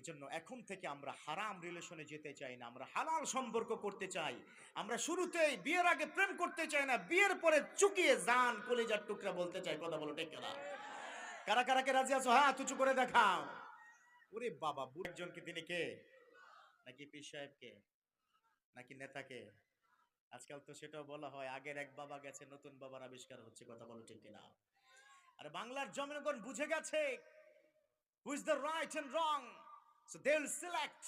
এজন্য এখন থেকে আমরা হারাম রিলেশনে যেতে চাই না, আমরা হালাল সম্পর্ক করতে চাই। আমরা শুরুতেই বিয়ের আগে প্রেম করতে চাই না, বিয়ের পরে চুকিয়ে জান কলেজার টুকরা বলতে চাই, কথা বলো, ঠিক না কারা কারা, কে রাজি আছো? হ্যাঁ তুচু করে দেখাও। ওরে বাবা বুড়জন কি তিনি কে? নাকি পীর সাহেব কে নাকি নেতাকে? আজকাল তো সেটাও বলা হয়, আগের এক বাবা গেছে, নতুন বাবার আবিষ্কার হচ্ছে, কথা বলো, ঠিক কিনা? আর বাংলার জনগণ বুঝে গেছে is the right and wrong? So they will select,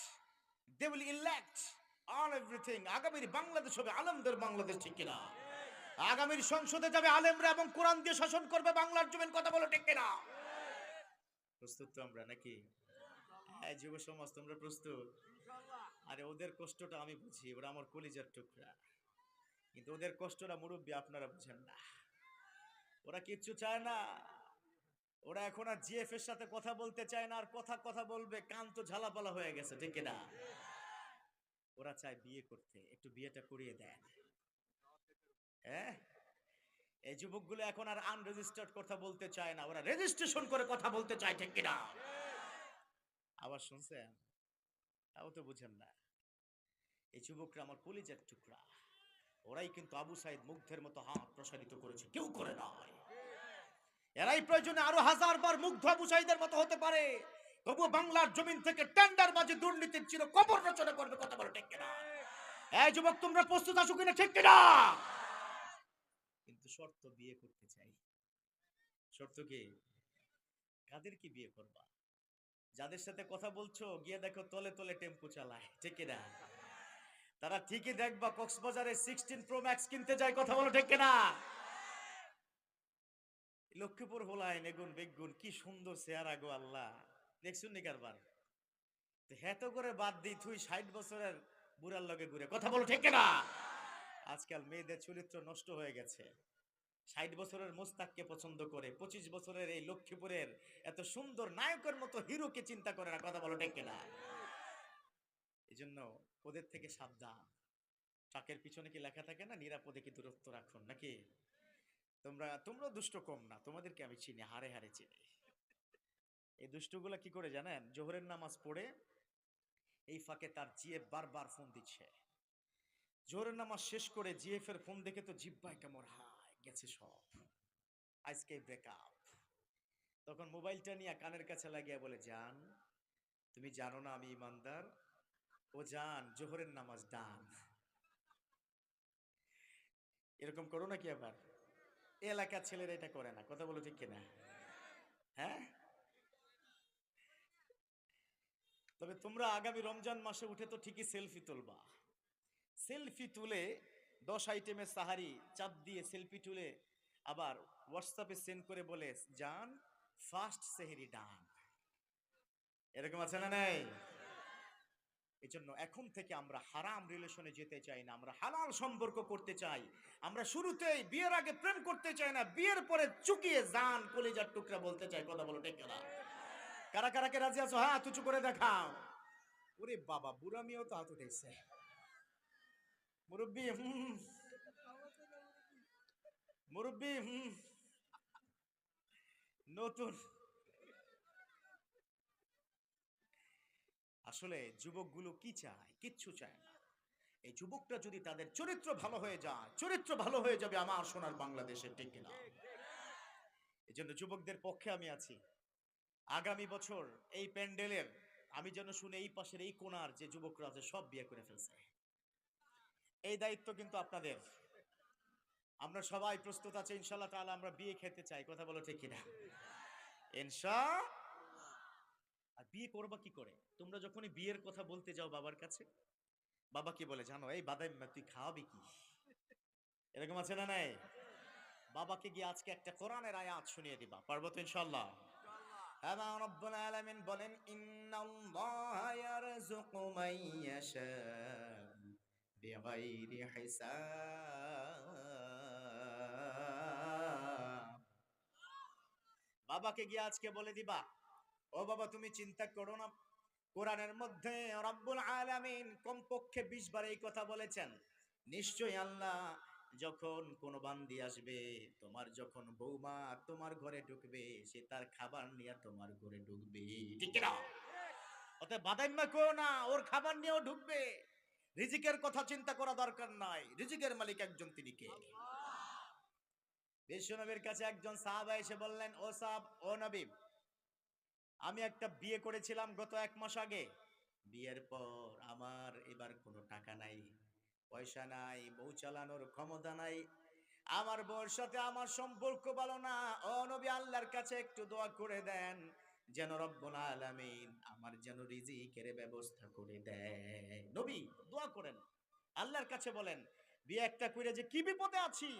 they will elect all everything. আগামীর বাংলাদেশ হবে আলমদের বাংলাদেশ, ঠিক কিনা? আগামীর সংসদে যাবে আলেমরা এবং কোরআন দিয়ে শাসন করবে বাংলার জমিন, কথা বলো, ঠিক কিনা? প্রস্তুত তো আমরা নাকি? হ্যাঁ যুব সমাজ, তোমরা প্রস্তুত? আরে ওদের কষ্টটা আমি বুঝি ওরা আমার কলিজার টুকরা। কিন্তু ওদের কষ্টটা মুরব্বী আপনারা বুঝেন না। ওরা কিচ্ছু চায় না। ওরা এখন আর জিএফ এর সাথে কথা বলতে চায় না, আর কথা কথা বলবে, কান তো ঝালাপালা হয়ে গেছে, ঠিক না ওরা চায় বিয়ে করতে, একটু বিয়েটা করিয়ে দেন। হ্যাঁ? এই যুবকগুলো এখন আর আনরেজিস্টার্ড কথা বলতে চায় না, ওরা রেজিস্ট্রেশন করে কথা বলতে চায়, ঠিক কিনা? আবার শুনছেন? তাও তো বুঝেন না। এই যুবকরা আমার কলিজার টুকরা, ওরাই কিন্তু আবু সাইদ মুগ্ধের মতো হাত প্রসারিত করেছে, কেউ করে নয়। এরাই প্রয়োজনে আরও হাজার বার মুগ্ধ আবু মতো হতে পারে। তবুও বাংলার জমিন থেকে টেন্ডার বাজে দুর্নীতির চির কবর রচনা করবে কথা বলো ঠিক কিনা? এই যুবক, তোমরা প্রস্তুত আছো কিনা ঠিক কিনা? কিন্তু শর্ত বিয়ে করতে চাই। শর্ত কি? কাদের কি বিয়ে করবা? যাদের সাথে কথা বলছো, গিয়ে দেখো তলে তলে টেম্পু চালায়, ঠিক কিনা? তারা ঠিকই দেখবা, কক্সবাজারে সিক্সটিন প্রো ম্যাক্স কিনতে যায়, কথা বলো ঠিক কিনা? লক্ষ্মীপুর হোলায় নেগুন, বেগুন, কি সুন্দর চেহারা গো আল্লাহ। দেখছুন নি কারবার? তো করে বাদ দিই তুই ষাট বছরের বুড়ার লগে ঘুরে। কথা বলো ঠিক না আজকাল মেয়েদের চরিত্র নষ্ট হয়ে গেছে। ষাট বছরের মোস্তাককে পছন্দ করে, পঁচিশ বছরের এই লক্ষ্মীপুরের এত সুন্দর নায়কের মতো হিরোকে চিন্তা করে না, কথা বলো ঠিক না এই জন্য ওদের থেকে সাবধান। ট্রাকের পিছনে কি লেখা থাকে না, নিরাপদে কি দূরত্ব রাখুন, নাকি? তোমরা তোমরা দুষ্ট কম না, তোমাদেরকে আমি চিনি, হারে হারে চিনি। এই দুষ্টগুলা কি করে জানেন? জোহরের নামাজ পড়ে এই ফাঁকে তার জিএফ বারবার ফোন দিচ্ছে। জোহরের নামাজ শেষ করে জিএফ এর ফোন দেখে তো জিব্বাই কেমন হায়, গেছে সব। আজকে ব্রেকআপ তখন মোবাইলটা নিয়ে কানের কাছে লাগিয়ে বলে, জান, তুমি জানো না আমি ইমানদার? ও জান, জোহরের নামাজ ডান। এরকম করো নাকি আবার? এলাকার ছেলেরা এটা করে না। কথা বলো ঠিক কিনা? হ্যাঁ? তবে তোমরা আগামী রমজান মাসে উঠে তো ঠিকই সেলফি তুলবা। সেলফি তুলে দশ আইটেমের সাহারি, চাপ দিয়ে সেলফি তুলে আবার হোয়াটসঅ্যাপে সেন্ড করে বলে যান ফার্স্ট সেহেরি ডান। এরকম আছে না নাই? এই জন্য এখন থেকে আমরা হারাম রিলেশনে যেতে চাই না, আমরা হালাল সম্পর্ক করতে চাই। আমরা শুরুতেই বিয়ের আগে প্রেম করতে চাই না, বিয়ের পরে চুকিয়ে জান কলেজার টুকরা বলতে চাই, কথা বলো না কারা কারা, কে রাজি আছো? হ্যাঁ তুচু করে দেখাও। ওরে বাবা, বুড়া মেয়েও তো হাত উঠেছে। মুরব্বী হুম। মুরব্বী, হুম। নতুন আসলে যুবকগুলো কি চায়? কিচ্ছু চায় না। এই যুবকটা যদি তাদের চরিত্র ভালো হয়ে যায়, চরিত্র ভালো হয়ে যাবে আমার সোনার বাংলাদেশের ঠিক কিনা? এই জন্য যুবকদের পক্ষে আমি আছি। আগামী বছর এই প্যান্ডেলের, আমি যেন শুনে এই পাশের এই কোনার যে যুবকরা আছে, সব বিয়ে করে ফেলছে। এই দায়িত্ব কিন্তু আপনাদের। আমরা সবাই প্রস্তুত আছে ইনশাল্লাহ তাহলে আমরা বিয়ে খেতে চাই, কথা বলো ঠিক কিনা? ইনশা আর বিয়ে করবা কি করে? তোমরা যখনই বিয়ের কথা বলতে যাও বাবার কাছে, বাবা কি বলে, জানো, এই বাদাম তুই খাওয়াবি কি? এরকম আছে না নাই? বাবাকে গিয়ে আজকে একটা কোরআনের আয়াত শুনিয়ে দিবা, পারব তো ইনশাল্লাহ হিসাব। বাবাকে গিয়ে আজকে বলে দিবা ও বাবা তুমি চিন্তা করো না। কোরআনের মধ্যে রব্বুল আলামিন কমপক্ষে 20 বার এই কথা বলেছেন। নিশ্চয়ই আল্লাহ যখন কোনো বান্দি আসবে তোমার যখন বৌমা তোমার ঘরে ঢুকবে সে তার খাবার নিয়ে তোমার ঘরে ঢুকবে। ঠিক না অতএব সাথে বাদাইম্মা কেউ না ওর খাবার নিয়েও ঢুকবে। রিজিকের কথা চিন্তা করা দরকার নাই। রিজিকের মালিক একজন তিনি কে? বিশ্বনবীর কাছে একজন সাহাবা এসে বললেন ও সাহাব ও নবী আমি একটা বিয়ে করেছিলাম গত এক মাস আগে। বিয়ের পর আমার এবার কোনো টাকা নাই, পয়সা নাই, বউ চালানোর ক্ষমতা নাই। আমার বউর সাথে আমার সম্পর্ক ভালো না। ও নবী আল্লাহর কাছে একটু দোয়া করে দেন, যেন রব্বুল আলামিন আমার যেন রিজিকের ব্যবস্থা করে দেয়। নবী, দোয়া করেন। আল্লাহর কাছে বলেন, বিয়ে একটা করে যে কি বিপদে আছি?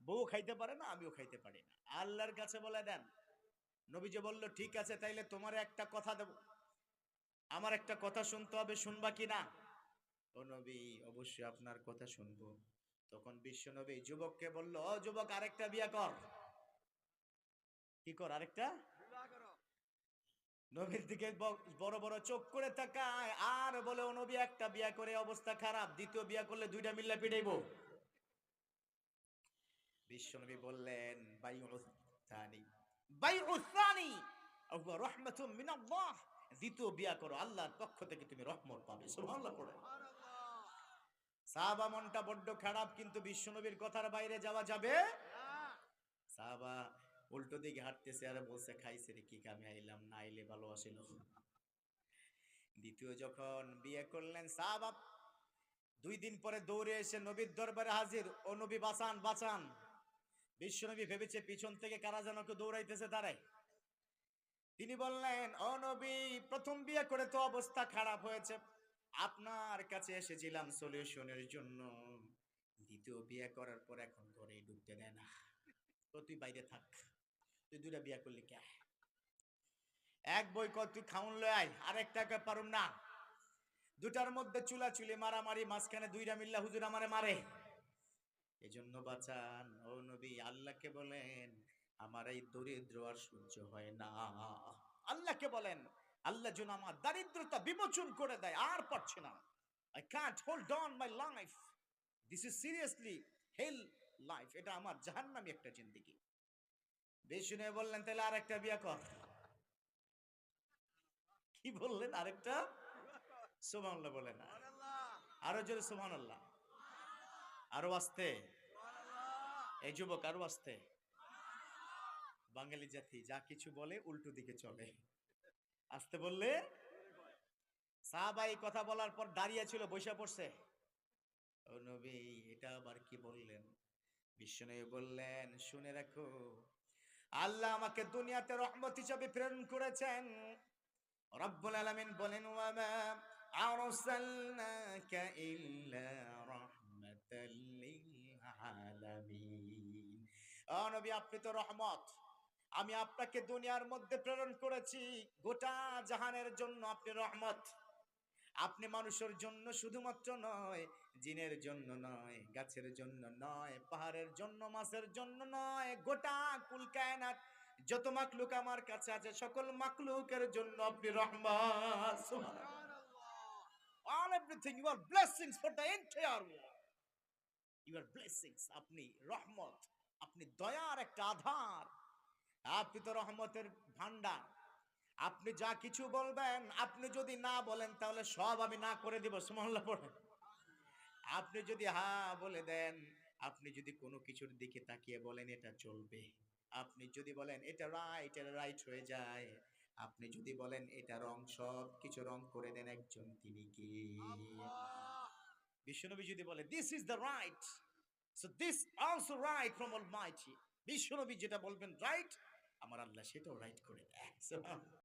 বউ খাইতে পারে না, আমিও খাইতে পারি না। আল্লাহর কাছে বলে দেন নবী যে বলল, ঠিক আছে, তাইলে তোমার একটা কথা দেব। আমার একটা কথা শুনতে হবে, শুনবা কি না ও নবী, অবশ্যই আপনার কথা শুনব। তখন বিশ্ব নবী যুবককে বলল, ও যুবক, আরেকটা বিয়ে কর। কি কর, আরেকটা? নবীর দিকে বড় বড় চোখ করে তাকায়, আর বলে, ও নবী, একটা বিয়া করে অবস্থা খারাপ, দ্বিতীয় বিয়া করলে দুইটা মিল্লা পিটাইবো। বিশ্বনবী বললেন বাইউসানি দ্বিতীয় বিয়া করো, আল্লাহর পক্ষ থেকে তুমি রহমত পাবে সাহাবা মনটা বড্ড খারাপ, কিন্তু বিশ্বনবীর কথার বাইরে যাওয়া যাবে? সাহাবা উল্টো দিকে হাঁটতেছে, আর বলছে, খাইছে রে কি কামে আইলাম, না আইলে ভালো আসিল দ্বিতীয় যখন বিয়ে করলেন, সাহাবা দুই দিন পরে দৌড়ে এসে নবীর দরবারে হাজির, ও নবী, বাঁচান বাঁচান। বিশ্বনবী ভেবেছে পিছন থেকে কারা যেন দৌড়াইতেছে তারাই। তিনি বললেন অনবী প্রথম বিয়ে করে তো অবস্থা খারাপ হয়েছে। আপনার কাছে এসেছিলাম সলিউশনের জন্য। দ্বিতীয় বিয়ে করার পর এখন ঘরে ঢুকতে দেয় না। তো তুই বাইরে থাক। তুই দুটা বিয়ে করলি কে? এক বই কর, তুই খাউন লয় আয়। আরেকটাকে পারুম না। দুটার মধ্যে চুলা চুলি মারামারি, মাঝখানে দুইটা মিল্লা হুজুর আমারে মারে। এজন্য বাঁচান। ও নবী আল্লাহকে বলেন আমার এই দরিদ্র আর সহ্য হয় না। আল্লাহকে বলেন আল্লাহ যেন আমার দারিদ্রতা বিমোচন করে দেয় আর পারছে না। I can't hold on my life this is seriously hell life এটা আমার জাহান্নামি একটা জিন্দেগি। বেশুনে বললেন তাহলে আর একটা বিয়া কর। কি বললেন আরেকটা? সুবহানাল্লাহ বলেন। আরও জোরে সুবহানাল্লাহ। আরও আসতে। এই যুবক আরও আসতে। বাঙালি জাতি, যা কিছু বলে উল্টো দিকে চলে। আসতে বললে? সাহাবাই কথা বলার পর দাঁড়িয়ে ছিল বৈশা পড়ছে। ও নবী, এটা আবার কি বললেন? বিশ্বনবী বললেন, শুনে রাখো, আল্লাহ আমাকে দুনিয়াতে রহমত হিসাবে প্রেরণ করেছেন। রব্বুল আলামিন বলেন ওয়ামা আরসালনাকা ইল্লা রাহমাতাল লিল আলামিন ও নবী, আপনি তো রহমত। আমি আপনাকে দুনিয়ার মধ্যে প্রেরণ করেছি। গোটা জাহানের জন্য আপনি রহমত। আপনি মানুষের জন্য শুধুমাত্র নয়, জিনের জন্য নয়, গাছের জন্য নয়, পাহাড়ের জন্য, মাছের জন্য নয়, গোটা কুল কায়নাত। যত মাকলুক আমার কাছে আছে, সকল মাকলুকের জন্য আপনি Rahman all everything, you are blessings for the entire world you are blessings, আপনি রহমত। আপনি দয়ার একটা আধার। আপনি তো রহমতের ভান্ডার আপনি যা কিছু বলবেন আপনি যদি না বলেন তাহলে সব আমি না করে দিব সুমহল্লা পড়ে আপনি যদি হা বলে দেন আপনি যদি কোনো কিছুর দিকে তাকিয়ে বলেন এটা চলবে। আপনি যদি বলেন এটা রাইট এটা রাইট হয়ে যায়। আপনি যদি বলেন এটা রং সব কিছু রং করে দেন একজন তিনি কি? বিশ্বনবী যদি বলে this is the right this also right from almighty বিশ্বনবী যেটা বলবেন রাইট আমার আল্লাহ সেটাও রাইট করে দেয় So,